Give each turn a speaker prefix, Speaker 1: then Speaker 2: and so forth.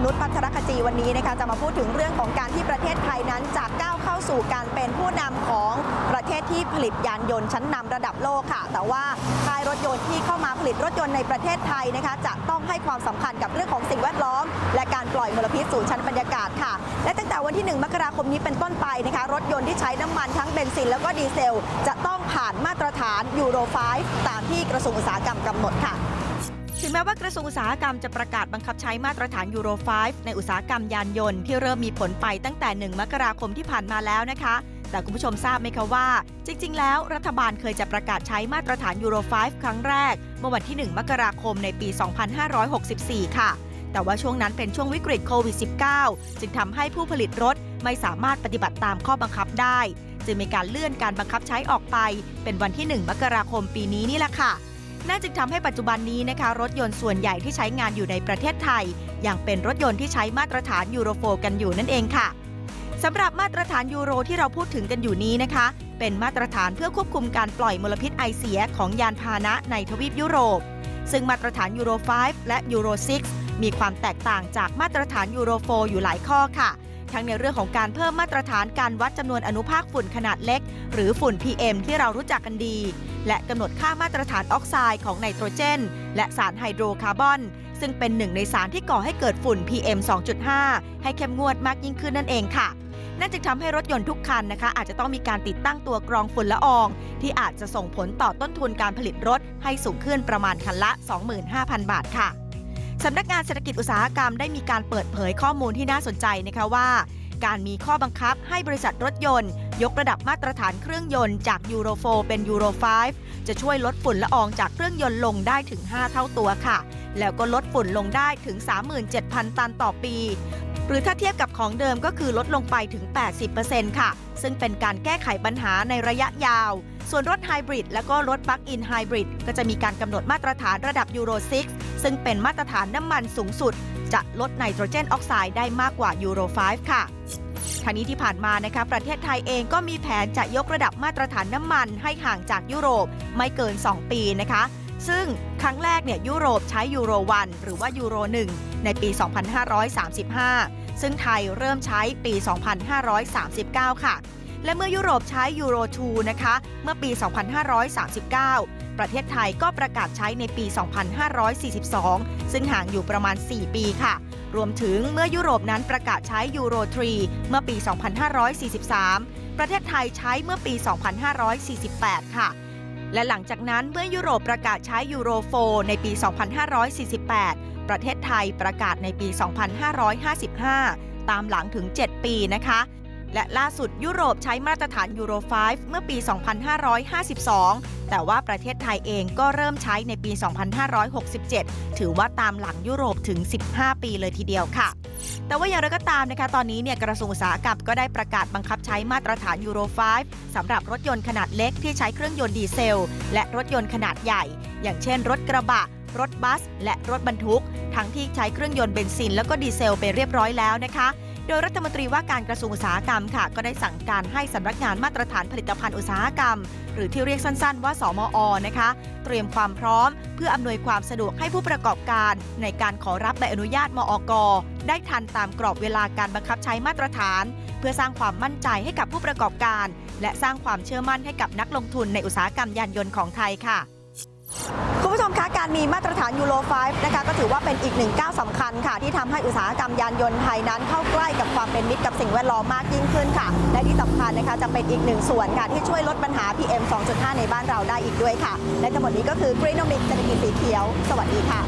Speaker 1: คุณนุชพัทรคจีวันนี้นะคะจะมาพูดถึงเรื่องของการที่ประเทศไทยนั้นจากก้าวเข้า
Speaker 2: สู่การเป็นผู้นำของประเทศที่ผลิตยานยนต์ชั้นนำระดับโลกค่ะ แต่ว่าค่ายรถยนต์ที่เข้ามาผลิตรถยนต์ในประเทศไทยนะคะจะต้องให้ความสำคัญกับเรื่องของสิ่งแวดล้อม และการปล่อยมลพิษสู่ชั้นบรรยากาศค่ะ และตั้งแต่วันที่ 1 มกราคมนี้เป็นต้นไปนะคะรถยนต์ที่ใช้น้ำมันทั้งเบนซินแล้วก็ดีเซล จะต้องผ่านมาตรฐานยูโร5ตามที่กระทรวงอุตสาหกรรมกำหนดค่ะ
Speaker 1: ถึงแม้ว่ากระทรวงอุตสาหกรรมจะประกาศบังคับใช้มาตรฐานยูโร 5 ในอุตสาหกรรมยานยนต์ที่เริ่มมีผลไปตั้งแต่ 1 มกราคมที่ผ่านมาแล้วนะคะ แต่คุณผู้ชมทราบไหมคะว่า จริง ๆ แล้วรัฐบาลเคยจะประกาศใช้มาตรฐานยูโร 5 ครั้งแรก เมื่อวันที่ 1 มกราคมในปี 2564 ค่ะ แต่ว่าช่วงนั้นเป็นช่วงวิกฤตโควิด -19 จึงทำให้ผู้ผลิตรถไม่สามารถปฏิบัติตามข้อบังคับได้ จึงมีการเลื่อนการบังคับใช้ออกไป เป็นวันที่ 1 มกราคมปีนี้นี่แหละค่ะ น่าจึงทำให้ปัจจุบันนี้นะคะ รถยนต์ส่วนใหญ่ที่ใช้งานอยู่ในประเทศไทยยังเป็นรถยนต์ที่ใช้มาตรฐานยูโร4กันอยู่นั่นเองค่ะสำหรับมาตรฐานยูโรที่เราพูดถึงกันอยู่นี้นะคะ เป็นมาตรฐานเพื่อควบคุมการปล่อยมลพิษไอเสียของยานพาหนะในทวีปยุโรป ซึ่งมาตรฐานยูโร 5 และยูโร 6 มีความแตกต่างจากมาตรฐานยูโร 4 อยู่หลายข้อค่ะ ทั้งในเรื่องของการเพิ่มมาตรฐานการวัดจำนวนอนุภาคฝุ่นขนาดเล็ก หรือฝุ่น PM ที่เรารู้จักกันดี และกำหนดค่ามาตรฐานออกไซด์ของไนโตรเจน และสารไฮโดรคาร์บอน ซึ่งเป็นหนึ่งในสารที่ก่อให้เกิดฝุ่น PM 2.5 ให้เข้มงวดมากยิ่งขึ้นนั่นเองค่ะนั่นจึงทำให้รถยนต์ทุกคันนะคะ อาจจะต้องมีการติดตั้งตัวกรองฝุ่นละออง ที่อาจจะส่งผลต่อต้นทุนการผลิตรถให้สูงขึ้นประมาณคันละ 25,000 บาทค่ะ สำนักงานเศรษฐกิจอุตสาหกรรมได้มีการเปิดเผยข้อมูลที่น่าสนใจนะคะว่า การมีข้อบังคับให้บริษัทรถยนต์ ยกระดับมาตรฐานเครื่องยนต์จากยูโร4เป็นยูโร5จะช่วยลดฝุ่นละอองจากเครื่องยนต์ลงได้ถึง 5 เท่าตัวค่ะ แล้วก็ลดฝุ่นลงได้ถึง 37,000 ตันต่อปี หรือถ้าเทียบกับของเดิมก็คือลดลงไปถึง 80%ค่ะ ซึ่งเป็นการแก้ไขปัญหาในระยะยาว ส่วนรถไฮบริดและก็รถปลั๊กอินไฮบริดก็จะมีการกำหนดมาตรฐานระดับยูโร 6 ซึ่งเป็นมาตรฐานน้ำมันสูงสุด จะลดไนโตรเจนออกไซด์ได้มากกว่ายูโร 5 ค่ะทางนี้ที่ผ่านมานะคะประเทศไทยเองก็มีแผนจะยกระดับมาตรฐานน้ำมันให้ห่างจากยุโรปไม่เกิน 2 ปีนะคะ ซึ่งครั้งแรกเนี่ยยุโรปใช้ยูโร1หรือว่ายูโร1ในปี 2535 ซึ่งไทยเริ่มใช้ปี 2539 ค่ะ และเมื่อยุโรปใช้ยูโร2นะคะ เมื่อปี 2539 ประเทศไทยก็ประกาศใช้ในปี 2542 ซึ่งห่างอยู่ประมาณ 4 ปีค่ะรวมถึงเมื่อยุโรปนั้นประกาศใช้ยูโร3เมื่อปี 2543 ประเทศไทยใช้เมื่อปี 2548 ค่ะ และหลังจากนั้นเมื่อยุโรปประกาศใช้ยูโร4ในปี 2548 ประเทศไทยประกาศในปี 2555 ตามหลังถึง 7 ปีนะคะ และล่าสุดยุโรปใช้มาตรฐานยูโร 5 เมื่อปี 2552 แต่ว่าประเทศไทยเองก็เริ่มใช้ในปี 2567 ถือว่าตามหลังยุโรปถึง 15 ปีเลยทีเดียวค่ะ แต่ว่าอย่างไรก็ตามนะคะ ตอนนี้เนี่ยกระทรวงอุตสาหกรรมก็ได้ประกาศบังคับใช้มาตรฐานยูโร 5สำหรับรถยนต์ขนาดเล็กที่ใช้เครื่องยนต์ดีเซล และรถยนต์ขนาดใหญ่ อย่างเช่น รถกระบะ รถบัส และรถบรรทุก ทั้งที่ใช้เครื่องยนต์เบนซินแล้วก็ดีเซลไปเรียบร้อยแล้วนะคะ โดยรัฐมนตรีว่าการกระทรวงอุตสาหกรรมค่ะ ก็ได้สั่งการให้สำนักงานมาตรฐานผลิตภัณฑ์อุตสาหกรรม หรือที่เรียกสั้นๆ ว่า สมอ นะคะ เตรียมความพร้อม เพื่ออำนวยความสะดวกให้ผู้ประกอบการ ในการขอรับใบอนุญาตมอกได้ทันตามกรอบเวลาการบังคับใช้มาตรฐาน เพื่อสร้างความมั่นใจให้กับผู้ประกอบการ และสร้างความเชื่อมั่นให้กับนักลงทุนในอุตสาหกรรมยานยนต์ของไทยค่ะ
Speaker 2: ผู้ชมคะการมีมาตรฐานยูโร 5 นะคะก็ถือว่าเป็นอีกหนึ่งก้าวสำคัญค่ะ ที่ทำให้อุตสาหกรรมยานยนต์ไทยนั้นเข้าใกล้กับความเป็นมิตรกับสิ่งแวดล้อมมากยิ่งขึ้นค่ะ และที่สำคัญนะคะจะเป็นอีกหนึ่งส่วนค่ะ ที่ช่วยลดปัญหา PM 2.5 ในบ้านเราได้อีกด้วยค่ะ และทั้งหมดนี้ก็คือ Greenomix เศรษฐกิจสีเขียว สวัสดีค่ะ